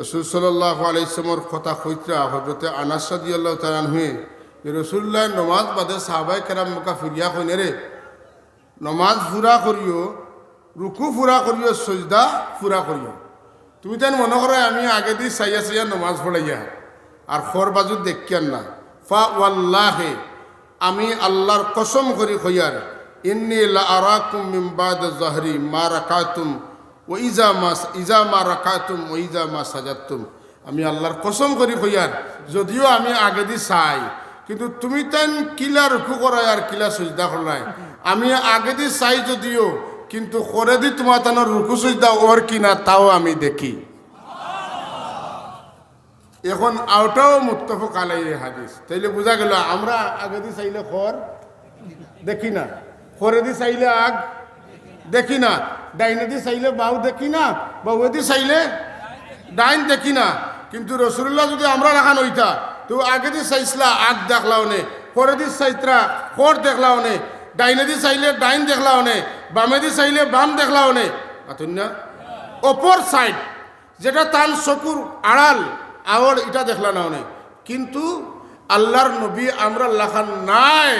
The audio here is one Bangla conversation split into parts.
রসুল সাল্লাহ আলাইসলামর কথা কইতরা হজরতে আনাসাদি আল্লাহ তালান হয়ে রসুল্লাহ নমাজ বাদে সাহাবাই কেরাম মোকা ফিরিয়া কইনে রে। নমাজ ফুরা করিও, রুকু ফুরা করিও, সজদা ফুরা করিও। তুমি তাই মনে করো আমি আগে দিয়ে সাইয়া সাইয়া নমাজ পড়াইয়া, আর খর বাজু দেখিয়ান না। ফা ওয়াল্লাহে, আমি আল্লাহর কসম করি খইয়ার ইন্নি লা আরাকুম মিন বাদ জহরি মা রাকাতুম ও ইজা মা ইজা মা রাকাতুম, ও ইজা মা সাজাতুম আমি আল্লাহর কসম করি খইয়ার যদিও আমি আগে দি চাই, কিন্তু তুমি তাই কিলা রুকু করাই আর কিলা সুজদা করাই আমি আগে দি চাই যদিও, কিন্তু করে দি তোমার তানোর রুকু সুজদা ওর কিনা তাও আমি দেখি। এখন আওটাও মুত্তফক আলাই হাদিস। তাইলে বোঝা গেল, আমরা আগে দি চাইলে খর দেখি না খরে দি চাইলে আগ দেখি না। ডাইনে দি চাইলে বাউ দেখি না বাউয়ে দি চাইলে ডাইন দেখি না। কিন্তু রসুল্লাহ যদি আমরা রাখান হইতা তো আগে দি চাইছিলা, আগ দেখলাও নে খরে দি চাইত্রা খর দেখলাও নে, ডাইনে দি চাইলে ডাইন দেখলাও নে, বামে দি চাইলে বাম দেখলাও নে আতুন না? অপর সাইড যেটা তান চকুর আড়াল আওয়ার এটা দেখলা না। অনেক কিন্তু আল্লাহর নবী আমরা লাখান নাই,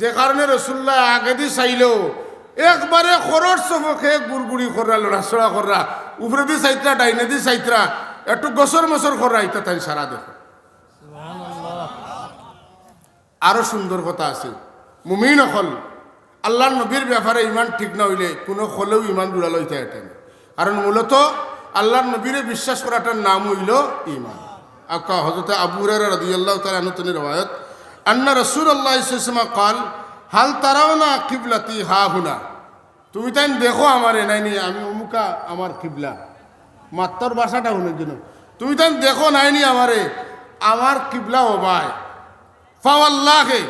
যে কারণে রসুল্লাহ আগে দি চাইলেও একবারে খরর চবকে গুড়গুড়ি করা লড়াচড়া করা উপরে দি চাইত্রা ডাইনে দি চাইত্রা একটু গছর মছর করা এটা তাই সারা দেখো। আরও সুন্দর কথা আছে। মুমিন অকল আল্লাহ নবীর ব্যাপারে ইমান ঠিক না হইলে কোনো হলেও ইমান জুড়ালো ইতা এটা। কারণ মূলত আল্লাহর নবীরে বিশ্বাস করাটার নাম হইল ইমান। আকা হজরত আবু রাদিয়াল্লাহু তাআলা আনুতনি রওয়ায়াত আন্না রাসূলুল্লাহ সাল্লাল্লাহু কাল হাল তারাও না কিবলাতি হা হুনা তুমি তাই দেখো আমার নাইনি আমি অমুকা আমার কিবলা। মাত্তর ভাষাটা শুনে জন্য তুমি তাই দেখো নাইনি আমারে, আমার কিবলা ওবায় ফাওয়াল্লাহে,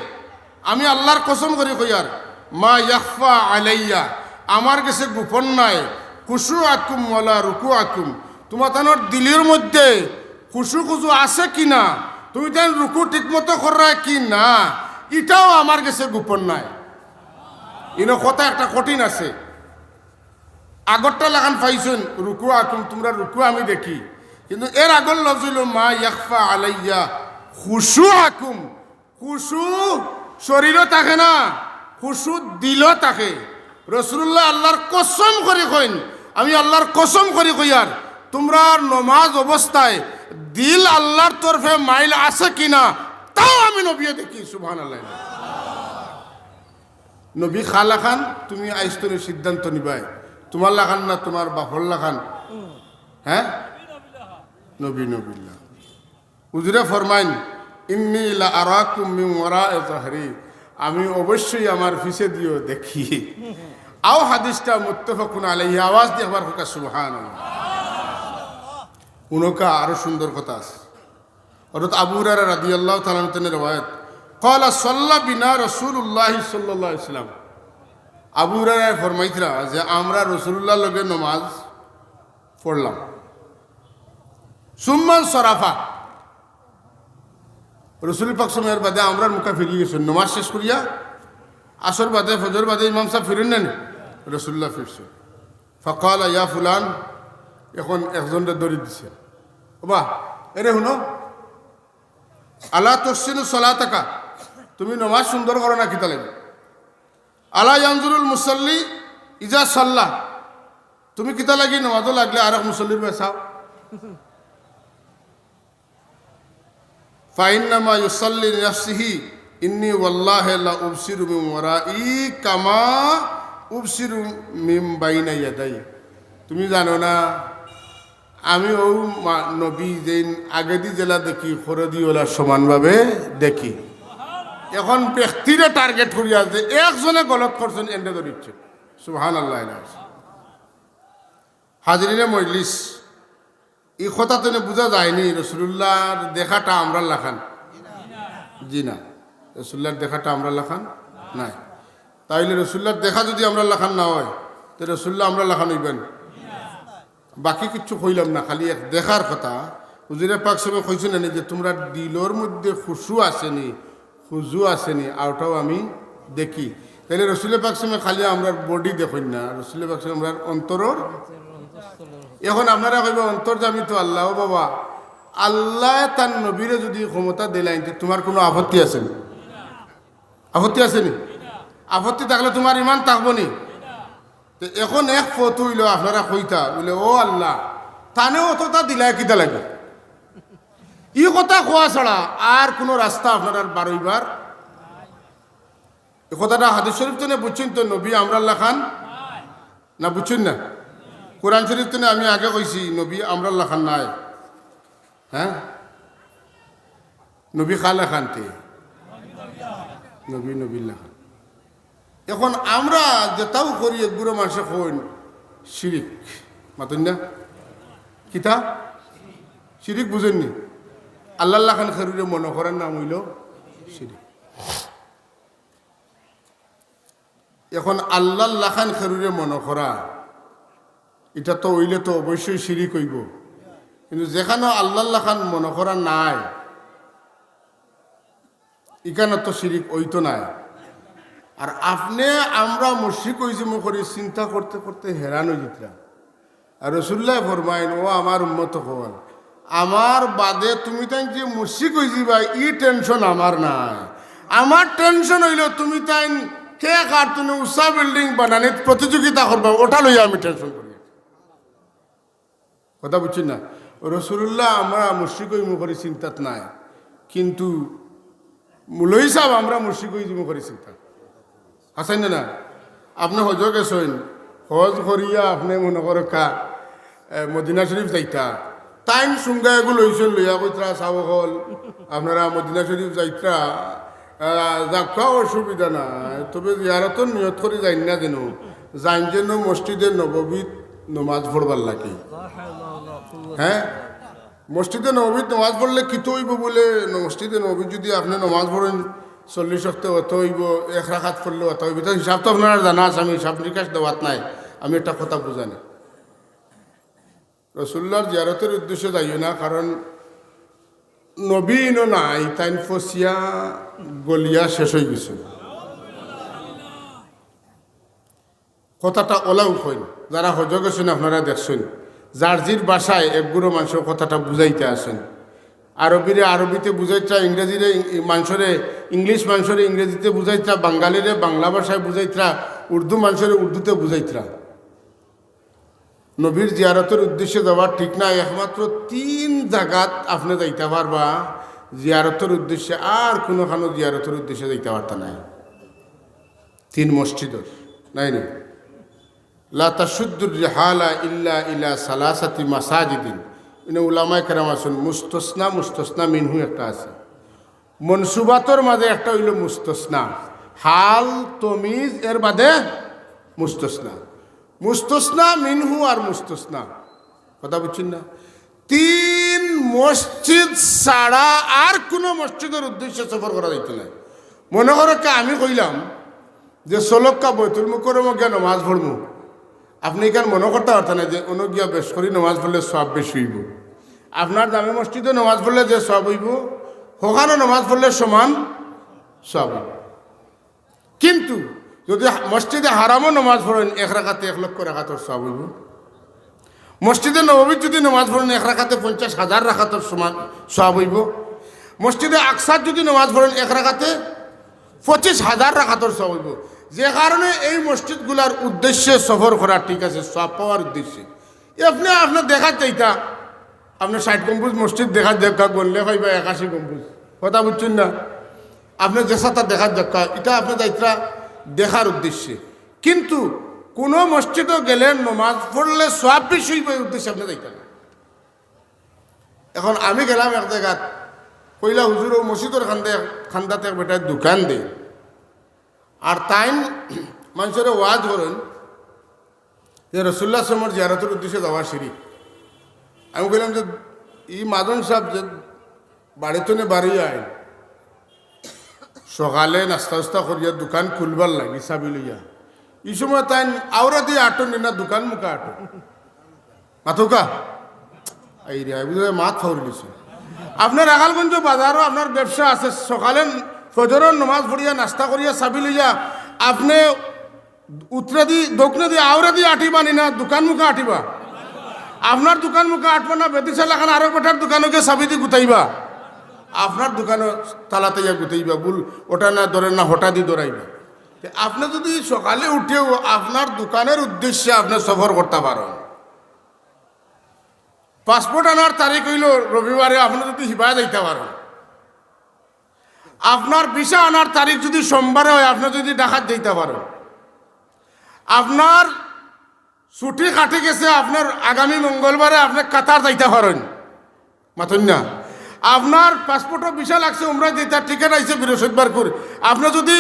আমি আল্লাহর কসম করি কইয়ার মা ইয়াখফা আলাইয়া, আমার কাছে গোপন নাই। খুশু আকুম ওলা রুকু আকুম। তোমার তানোর দিলের মধ্যে খুশু খুশু আছে কি না? তুমি তেন রুকু ঠিকমতো করা কি না? এটাও আমার কাছে গোপন নাই। ইনো কথা একটা কঠিন আছে। আগরটা লাগান পাইছুন রুকু তোমরা রুকু আমি দেখি। কিন্তু এর আগর লফজ মা ইয়াকফা আলাইয়া খুশু আকুম খুশু শরীরও থাকে না খুশু দিলও থাকে। রসুল্লাহ আল্লাহর কসম করে কইন, আমি আল্লাহর কসম করে কইয়ার তোমরা নমাজ অবস্থায় দিল আল্লাহর তরফে মাইল আছে কিনা তাও আমি নবিয়ে দেখি সুবহান আল্লাহ নবী খালা খান তুমি আইস্তনের সিদ্ধান্ত নিবাই। তোমার লাখান না তোমার বাপর লাখান। হ্যাঁ? নবী নবিল্লা উজরে ফরমাইন, ইন্নি লা আরাকুম আমি অবশ্যই আমার পিছে দিও দেখি। আও হাদিসটা মুত্তাফাকুন আলাইহি, আওয়াজ দিয়ে আবার হোকা, সুবহানাল্লাহ। উনকা আরও সুন্দর কথা আছে। অর্থাৎ আবু হুরায়রা রাদিয়াল্লাহু তাআলা আনহু কলা সল্লা বিনা রসুল্লাহ সাল্লাহ ইসলাম আবুরা ফরমাইতরা যে আমরা রসুল্লাহ লগে নমাজ পড়লাম। সুম্মান সরাফা। রসুল পাকসমের বাদে আমরা মুখা ফিরিয়ে গেছি নমাজ শেষ করিয়া আসর বাদে, ফজর বাদে ইমাম সাহেব ফিরেন নেন রসুল্লাহ ফিরছে। ফকাল, ইয়া ফুলান। এখন একজনটা দৌড়ি দিছে। বা এরে শুনো আলা তোসিন সলাতাকা? তুমি নমাজ সুন্দর করো না কিতা লাগে আলা ইয়ানজুরুল মুসল্লি ইজা সাল্লাহ তুমি কিতা লাগি নমাজও লাগলে আর মুসল্লির বেসাও কামা তুমি জানো না, আমি ও নবী যেন আগেদি জেলা দেখি খরদি ওলা সমানভাবে দেখি। এখন ব্যক্তিরে টার্গেট করিয়া যে একজনে গলত করছেন এন্ডে ধরিচ্ছে সুবহান আল্লাহ হাজরিনে মজলিস, এই কথা তো বোঝা যায়নি রসুল্লাহর দেখাটা আমরা লাখান জি না। রসুল্লাহর দেখাটা আমরা লাখান নাই। তাইলে রসুল্লাহর দেখা যদি আমরা লাখান না হয়, তো রসুল্লাহ আমরা লাখান হইবেন। বাকি কিচ্ছু কইলাম না, খালি এক দেখার কথা। হুজুরে পাক সবে কইছেন যে তোমরা দিলর মধ্যে খুশু আসেনি খুজু আসেনি আওটাও আমি দেখি। তাইলে রসুলের পাক সময় খালি আমরা বডি দেখুন না রসুলের পাক সময় আমরা অন্তরর এখন আপনারা কইব অন্তর্জামী তো আল্লাহ বাবা। আল্লাহ তার নবীরে যদি ক্ষমতা দিলাইন তো তোমার কোনো আপত্তি আছে নি? আপত্তি আছে নি? আপত্তি থাকলে তোমার ইমান থাকব নি? এখন এক ফত হইল আপনারা কইতা বলে ও আল্লাহ, তানেও অতটা দিলাই কিতা লাগে? ই কথা কোয়া ছাড়া আর কোনো রাস্তা আপনার বারোইবার এ কথাটা হাদিস শরীফ তো বুঝছেন তো নবী আমরাল্লাহ খান? না বুঝছেন না? কোরআন শরীফ তো আমি আগে কইছি নবী আমরাল্লাহ খান নাই। হ্যাঁ নবী খালা খানতে নবী নবীল্লা খান। এখন আমরা যেটাও করি একগুলো মানুষে কইন শিরিক। মাতুন না? কিতা? শিরিক বুঝেননি আল্লাহ খান খেরুরে মনে করেন নাম হইল এখন আল্লাহ খান খেরুরে মনে করা, এটা তো হইলে তো অবশ্যই শিরিক হইব কিন্তু যেখানে আল্লাহ খান মনে করা নাই, এখানে তো শিরিক ওইতো নাই। আর আপনি, আমরা মুশিক হয়েছি মো করি চিন্তা করতে করতে হেরান যেতাম আর রসুল্লাহ ফরমাইন, ও আমার উন্মত হল আমার বাদে তুমি তাই যে মুশিক হয়েছি ভাই, ই টেনশন আমার নাই আমার টেনশন হইল তুমি তাই কে কার তুমি উষা বিল্ডিং বানানিত প্রতিযোগিতা করবা, ওটা লইয়া আমি টেনশন করি। কথা বুঝছি না? রসুল্লাহ আমরা মুশিক হই মুখরি চিন্তাত নাই। কিন্তু মূলই সাহেব, আমরা মুশিক হই মুখরি চিন্তা। আছেন না? আপনি হজ গেছেন। হজ করিয়া আপনি মনে করো কা মদিনা শরীফ যাইতা। টাইম সুঙ্গা এগুলো লইছেন লইয়া কইত্রা চাব হল, আপনারা মদিনা শরীফ যাইত্রা যাওয়া অসুবিধা নাই। তবে ইয়ারত নিয়ত করে যাই না যেন, যাইন যেন মসজিদে নববীত নমাজ পড়বার লাগে। হ্যাঁ? মসজিদে নবীত নমাজ পড়লে কিতো হইব বলে? মসজিদে নবী যদি আপনি নমাজ পড়েন, চল্লিশ অক্ট অত হইব, এক রাখাত পড়লে অত হইব। তো হিসাব তো আপনারা জানা আছে, আমি হিসাব নিকাশ দেওয়াত নাই, আমি একটা কথা বুঝানি। রসুল্লার জিয়ারতের উদ্দেশ্যে যাইও না, কারণ নবীন নাই, তাইন ফসিয়া গলিয়া শেষ হয়ে গেছে। কথাটা ওলাও কইন যারা হজ গেছেন আপনারা দেখছেন। জার্জির ভাষায় একগুলো মানুষের কথাটা বুঝাইতে আসেন আরবিরে আরবিতে বুঝাইতা, ইংরেজিরে মানুষরে ইংলিশ মানুষরে ইংরেজিতে বুঝাইতা, বাঙালিরে বাংলা ভাষায় বুঝাইতরা উর্দু মানুষরে উর্দুতে বুঝাইতরা নবীর জিয়ারতের উদ্দেশ্যে যাওয়ার ঠিক নাই, একমাত্র তিন জায়গাত আপনি যাইতে পারবা। জিয়ারতের উদ্দেশ্যে আর কোনোখানো জিয়ারতের উদ্দেশ্যে যাইতে পারতা নাই। তিন মসজিদর, নাই নি? লা তাশুদ্দুর রিহালা ইল্লা ইলা সালাসাতি মাসাজিদিন। ইনে উলামায় কেরাম আছেন, মুস্তসনা মুস্তসনা মিনহু একটা আছে। মনসুবাতর মাঝে একটা হইল মুস্তসনা। হাল, তমিজ, এর বাদে মুস্তসনা। মুস্তসনা মিনহু আর মুস্তসনা। কথা বুঝছেন না? তিন মসজিদ ছাড়া আর কোনো মসজিদের উদ্দেশ্যে সফর করা যাইতে নাই। মনে করো আমি কইলাম যে সলক্কা বৈতুল মুখরম গিয়া নমাজ পড়মু আপনি এখান মনে করতে পারতেন না যে অন্য গিয়া বেশ করি নমাজ পড়লে সব বেশি হইব? আপনার দামে মসজিদে নমাজ পড়লে যে সব হইব, ওখানে নমাজ পড়লে সমান সব কিন্তু যদি মসজিদে হারামও নমাজ পড়েন, এক রাখাতে এক লক্ষ রাখাতর সব হইব। মসজিদে নবীর যদি নমাজ পড়েন, এক রাখাতে পঞ্চাশ হাজার রাখাতর সমান সব হইব। মসজিদে আকসার যদি নমাজ পড়েন, এক রাখাতে পঁচিশ হাজার রাখাতর সব হইব। যে কারণে এই মসজিদগুলার উদ্দেশ্যে সফর করা ঠিক আছে সব পাওয়ার উদ্দেশ্যে। আপনি আপনার দেখার চাইতা আপনার ষাট গম্বুজ মসজিদ দেখার দেখা বললে হয় বা একাশি গম্বুজ, কথা বুঝছেন না? আপনার যে সাথে দেখার দেখা এটা আপনার যাইতরা দেখার উদ্দেশ্যে। কিন্তু কোনো মসজিদও গেলে নমাজ পড়লে সব এই উদ্দেশ্যে আপনি যাইতা এখন আমি গেলাম এক জায়গাত, কইলা, হুজুর, ও মসজিদের খান্দে, খান্দাতে বেটার দোকান দে। আর তাইন মানুষের ওয়াজ করেন যে রসুল্লাহ সমর জিয়ারতের উদ্দেশ্যে যাওয়া সিঁড়ি। আমি বললাম যে, ই মাদন সাহেব যে বাড়িতে বাড়ি আইন। সকালে নাস্তা উস্তা করিয়া দোকান খুলবার লাগি চাবি লইয়া। এই সময় তাই আওরা দিয়ে আটো না দোকান মুখা আটো। মাথুকা, এই রে বুঝে মাত ফাউরিলিছে আপনার আগালগঞ্জ বাজারও আপনার ব্যবসা আছে, সকালে ফজরের নমাজ পড়িয়া নাস্তা করিয়া চাবি লইয়া আপনি উত্তরে দি, দক্ষিণে দি আওরা দিয়ে আটিবা নি না, দোকান মুখে আটিবা। আপনার দোকান মুখে আটবো না বেদিসা লাগান আরও বেটার দোকানকে চাবি দি গুতাইবা। আপনার দোকানে তালাতে ইয়া গুতাইবা বুল ওটা না ধরেন না হঠাৎ দি দৌড়াইবা আপনি যদি সকালে উঠেও আপনার দোকানের উদ্দেশ্যে আপনি সফর করতে পারেন। পাসপোর্ট আনার তারিখ হইল রবিবারে, আপনি যদি হিবা যাইতে পারেন। আপনার ভিসা আনার তারিখ যদি সোমবারে হয়, আপনি যদি ডাকাত দিতে পারেন। আপনার ছুটি কাটি গেছে, আপনার আগামী মঙ্গলবারে আপনি কাতার যাইতে পারেন। মাথুন না? আপনার পাসপোর্টও ভিসা লাগছে উমরা যেটা টিকিট আইছে বৃহস্পতিবার করে। আপনি যদি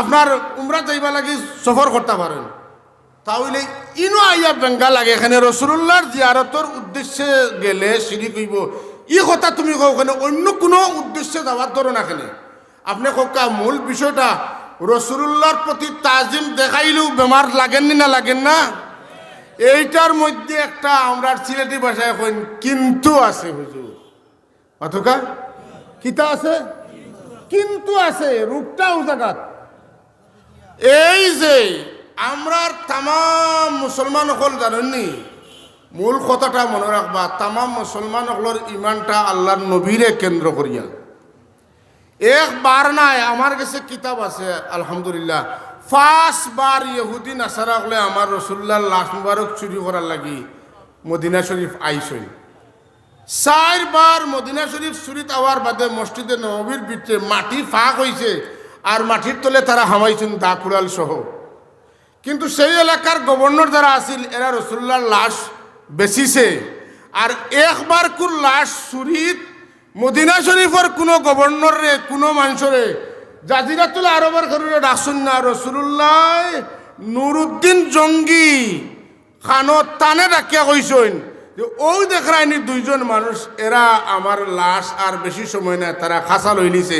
আপনার উমরা যাইবা লাগি সফর করতে পারেন। তাহলে ইনো আইয়া বেঙ্গা লাগে। এখানে রসুল্লাহর জিয়ারতর উদ্দেশ্যে গেলে সিঁড়ি কইব, ই কথা তুমি কও ওখানে অন্য কোনো উদ্দেশ্যে যাওয়ার ধরো না এখানে আপনি কোকা মূল বিষয়টা, রসুল্লাহর প্রতি তাজিম দেখাইলেও বেমার লাগেননি না লাগেন না? এইটার মধ্যে একটা আমরা সিলেটি ভাষায় কইন, কিন্তু আছে হুজুর। অথকা কিতা আছে? কিন্তু আছে রূপটাও জায়গাত। এই যে আমরার তাম মুসলমান হল জানেননি? মূল কথাটা মনে রাখবা তাম মুসলমান হলর ইমানটা আল্লাহর নবীরে কেন্দ্র করিয়া একবার নাই আমার কাছে কিতাব আছে, আলহামদুলিল্লাহ। ফার্স্ট বার ইহুদি নাসারা হলে আমার রসুল্লাহ লাশ মুবারক চুরি করার লাগি মদিনা শরীফ আইসই চারবার মদিনা শরীফ চুরিত আওয়ার বাদে মসজিদে নবীর ভিতরে মাটি ফাঁক হয়েছে আর মাটির তলে তারা হামাইছেন দা কুড়াল সহ। কিন্তু সেই এলাকার গভর্নর যারা আছিল, এরা রসুল্লার লাশ বেচিছে। আর একবার কুর লাশ চুরিত মদিনা শরীফের কোনো গভর্নরে, কোনো মানুষরে, জাজিরাতুল আরবের ঘরে রাসুন না। রসুল্লাহ নুরুদ্দিন জঙ্গি খানত টানে ডাকিয়া কইসইন যে ওই দেখায়নি দুইজন মানুষ, এরা আমার লাশ আর বেশি সময় না তারা খাসা লই নিছে।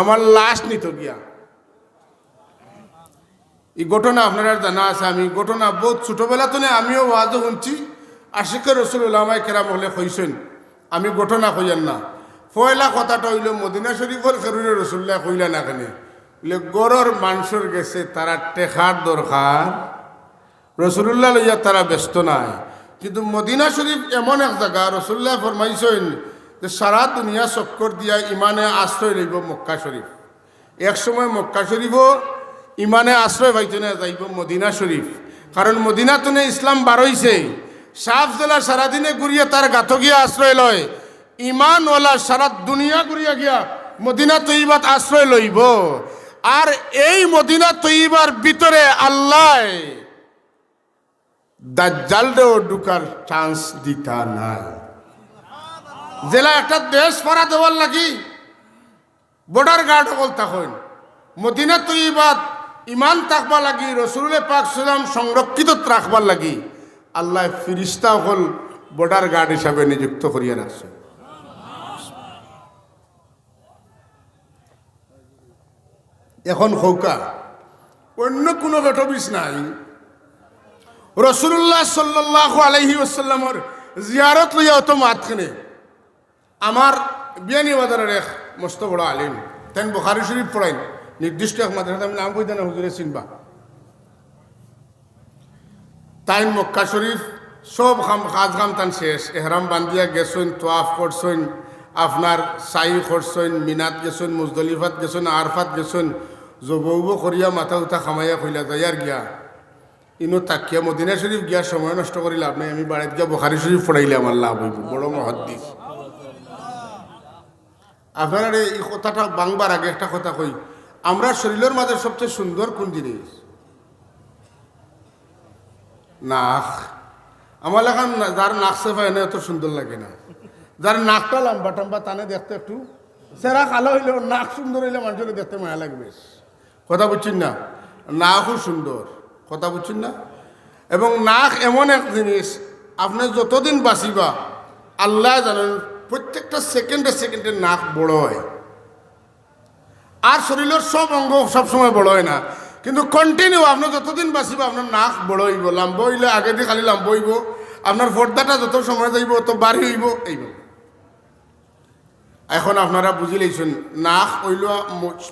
আমার লাশ নিত গিয়া। এই ঘটনা আপনারা জানা আছে, আমি ঘটনা বহুত ছোটবেলা তো আমিও ওয়াজ শুনছি। আশিকের রসুল্লামাই কেরাম হলে কইসেন আমি ঘটনা কইয়ান না। পয়লা কথাটা হইল, মদিনা শরীফর খেরুরে রসুল্লাহ কইলা না কেন, বলে গড়র মানুষের গেছে, তারা টেকার দরকার। রসুল্লাহ লইয়া তারা ব্যস্ত নাই। কিন্তু মদিনা শরীফ এমন এক জায়গা রসুল্লাহ ফরমাইছেন যে সারা দুনিয়া চক্কর দিয়া ইমানে আশ্রয় লইব মক্কা শরীফ। এক সময় মক্কা শরীফও ইমানে আশ্রয় পাইছে না যাইব মদিনা শরীফ। কারণ মদিনা তুনে ইসলাম বারইছে সাফ জেলা সারাদিনে ঘুরিয়ে তার গাথ গিয়া আশ্রয় লয়। ইমানওয়ালা সারা দুনিয়া ঘুরিয়া গিয়া মদিনা তৈবাত আশ্রয় লইব। আর এই মদিনা তৈবার ভিতরে আল্লাহ দাজ্জালরেও ঢুকার চান্স দিতা নাই। জেলা একটা দেশ পাড়া দেওয়ার লাগি বর্ডার গার্ড সকল তখন মদিনা তৈবাত ইমান থাকবা লাগি রসুলে পাক সালাম সংরক্ষিত রাখবার লাগি, আল্লাহ ফিরিস্তা হল বর্ডার গার্ড হিসাবে নিযুক্ত করিয়া রাখছে। এখন হৌকা, অন্য কোনো বেটবিস নাই। রসুল্লাহ সাল্লাহ আলহি আসাল্লামর জিয়ারত লইয়া অত মাতখানে আমার বিয়ানি বাজারের এক মস্ত বড় আলিম, তেন বখারি শরীফ পড়াইন। নির্দিষ্ট এক মাদ্রাসা আমি নাম কইতে না, হুজুরে চিনবা। তাই মক্কা শরীফ সব খাম কাজ কাম তান শেষ। এহরাম বান্দিয়া গেছুন তোয়াফ করছুন আপনার সাই করছুন মিনাত গেছুন মুজদলিফাত গেছুন আরফাত গেছুন জবৌব করিয়া মাথা উঠা খামাইয়া কইলা যাইয়ার গিয়া। ইনো তাকিয়া মদিনা শরীফ গিয়া সময় নষ্ট করি লাভ নাই, আমি বাড়িতে গিয়া বখারি শরীফ পড়াইলে আমার লাভ হইব, বড় মহদ্দিস। আপনার এই কথাটা বাংবার আগে একটা কথা কই, আমরা শরীরের মাঝে সবচেয়ে সুন্দর কোন জিনিস? নাক। আমার লেখান যার নাক সেফা এনে এত সুন্দর লাগে না। যার নাকটা লম্বা টম্বা, তানে দেখতে একটু সেরা কালো হইলে নাক সুন্দর হইলে মানুষের দেখতে মায়া লাগবে। কথা বুঝছেন না? নাকও সুন্দর। কথা বুঝছেন না? এবং নাক এমন এক জিনিস, আপনি যতদিন বাঁচিবা, আল্লাহ জানেন প্রত্যেকটা সেকেন্ডে সেকেন্ডে নাক বড় হয়। আর শরীরের সব অঙ্গ সবসময় বড় হয় না। কিন্তু কন্টিনিউ আপনার যতদিন বাঁচিব, আপনার নাক বড় হইব, লাম্ব হইলে আগে দিয়ে খালি লাম্ব হইব, আপনার পর্দাটা যত সময় যাইব, তত বাড়ি হইব এইব এখন আপনারা বুঝি লইছেন, নাক হইল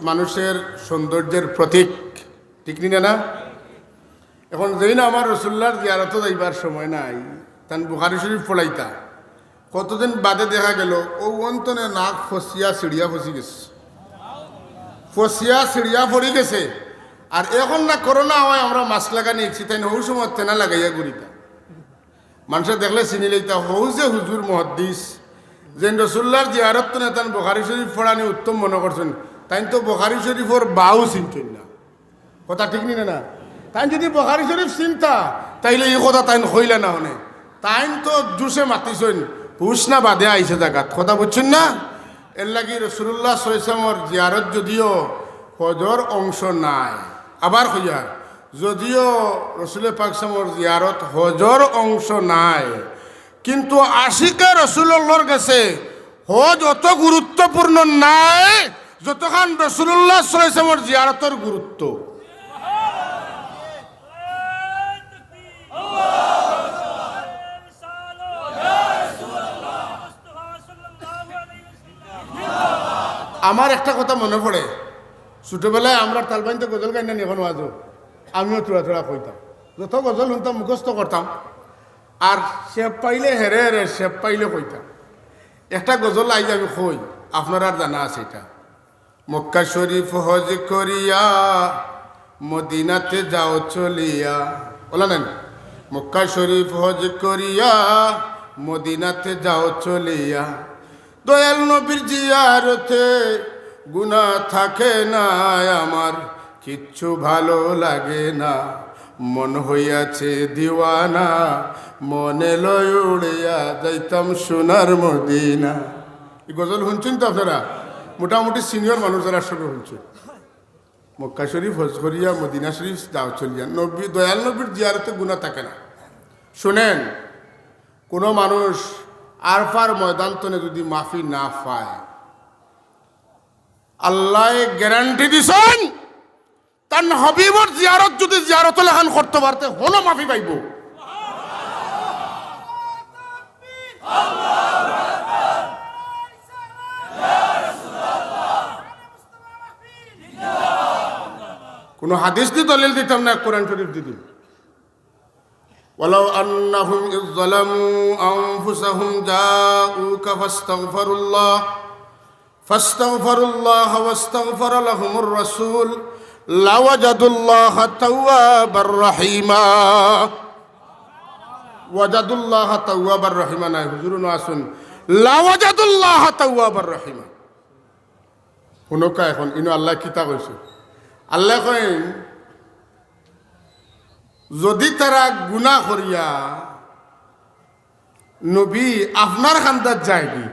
মানুষের সৌন্দর্যের প্রতীক। ঠিক নি না? এখন যেই না আমার রসুল্লার জিয়ারত যাইবার সময় নাই, তান বুখারি শরীফ ফলাইতা কতদিন বাদে দেখা গেল, ও অন্তনে নাক ফসিয়া সিঁড়িয়া ফসি গেছে। ফসিয়া সিঁড়িয়া পড়ি গেছে, আর এখন না করোনা হয়, আমরা মাস্ক লাগা নিয়েছি তাই ওই সময় তেনা লাগাইয়া ঘুরিতা মানুষে দেখলে চিনি লইতা হৌ যে হুজুর মহদ্দিস যে রসুল্লার জিয়ারত তো নেতান বখারি শরীফ পড়ানি উত্তম মনে করছেন, তাই তো বখারি শরীফর বাউ চিনতেন না। কথা ঠিক নি না? তাই যদি বখারি শরীফ চিন্তা, তাইলে এই কথা তাই হইলে না হনে। তাই তো জুসে মাতিছেন, পুষ না বাদে আইছে জায়গাত কথা বুঝছেন না? এর লাগি রসুল্লাহ সৈসামর জিয়ারত যদিও হজর অংশ নাই, আবার হইয়া যদিও রসুলের পাকসামর জিয়ারত হজর অংশ নাই, কিন্তু আশিকে রসুল্লাহর কাছে হজ অত গুরুত্বপূর্ণ নাই, যতখান রসুল্লাহ সৈসামর জিয়ারতের গুরুত্ব। আমার একটা কথা মনে পড়ে। ছোটবেলায় আমরা তালবাইনতে গজল গাই না এখন আজও আমিও থোড়া থোড়া কইতাম। যত গজল শুনতাম, মুখস্থ করতাম। আর শেপ পাইলে হেরে হেরে শেপ পাইলে কইতাম। একটা গজল আইজ আমি কই, আপনার আর জানা আছে এটা। মক্কা শরীফ হজ করিয়া, মদিনাতে যাও চলিয়া। বলা নেন মক্কা শরীফ হজ করিয়া, মদিনাতে যাও চলিয়া। দয়াল নবীর জিয়ারতে গুণা থাকে না আমার, কিচ্ছু ভালো লাগে না। মন হইয়াছে দিওয়ানা, মনে লয় যাইতাম সোনার মদিনা। এই গজল শুনছেন তো আপনারা? মোটামুটি সিনিয়র মানুষ যারা সঙ্গে শুনছেন। মক্কা শরীফ, হজ করিয়া মদিনা শরীফ দাও চলিয়া। নবী, দয়াল নবীর জিয়ারতে গুণা থাকে না। শোনেন, কোনো মানুষ আরফার ময়দান তনে যদি মাফি না পায়। আল্লাহ গ্যারান্টি দিছেন, তার হবিবর জিয়ারত যদি জিয়ারত লেখান করতে পারতে, হলো মাফি পাইব। কোন হাদিস দিয়ে দলিল দিতাম না, কোরআন শরীফ দিতাম ولو أنهم إذ ظلموا أنفسهم جاءوك فاستغفروا الله فاستغفروا الله واستغفر لهم الرسول لوجدوا الله توابا رحيما وجدوا الله توابا رحيما নাই হুজুর আসুন لوجدوا الله توابا رحيما শুনকা এখন ইনো আল্লাহ কিতা কইছে আল্লাহ কইন যদি তারা গুণা করিয়া নবী আপনার খান্দার যায়নি,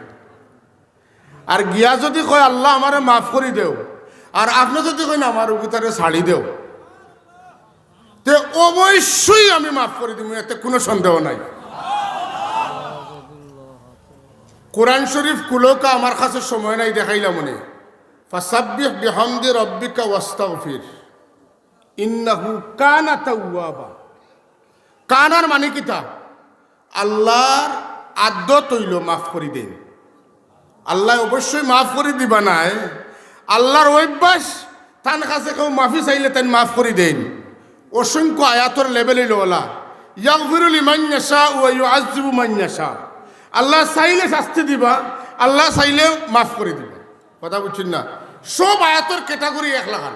আর গিয়া যদি কয়, আল্লাহ আমারে মাফ করি দেও, আর আপনি যদি কই না আমার উগুতারে ছাড়ি দেও, তে অবশ্যই আমি মাফ করে দিব এতে কোনো সন্দেহ নাই। কোরআন শরীফ কুলোকা আমার কাছে সময় নাই দেখাইলাম মনে ফাসাব্বিহ বিহামদি রব্বিকা ওয়াস্তাগফির। ইন্নাহু কানা তাওয়াবা। কানার মানে কিতা আল্লাহর আদ্য তৈল মাফ করে দেন। আল্লাহ অবশ্যই মাফ করে দিবা নাই। আল্লাহর অভ্যাস, তার কাছে কেউ মাফি চাইলে তাই মাফ করে দেন। অসংখ্য আয়াতর লেভেলে লোলা ইয়াগফিরুল ইমান্যাসা ও ইউআযিবু মান্যাসা আল্লাহ চাইলে শাস্তি দিবা, আল্লাহ চাইলে মাফ করে দিবা। কথা বুঝছেন না? সব আয়াতর ক্যাটাগরি এক লাগান।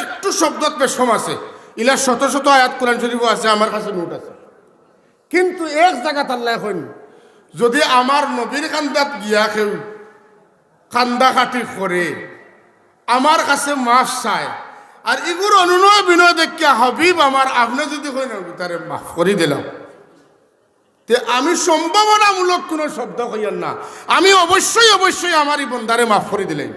একটু শব্দত বেশম আছে। ইলা শত শত আয়াত কোরআন শরীফ আছে, আমার কাছে নোট আছে। কিন্তু এক জায়গাত আল্লাহ এখন যদি আমার নবীর কান্দাত গিয়া কেউ কান্দা কাটি করে, আমার কাছে মাফ চায়, আর এগুলো অনুনয় বিনয় দেখিয়া হবিব আমার, আপনি যদি কই না তারে মাফ করে দিলাম। তে আমি সম্ভাবনামূলক কোনো শব্দ কইয়ার না। আমি অবশ্যই অবশ্যই এই বন্ধারে মাফ করে দিলেন।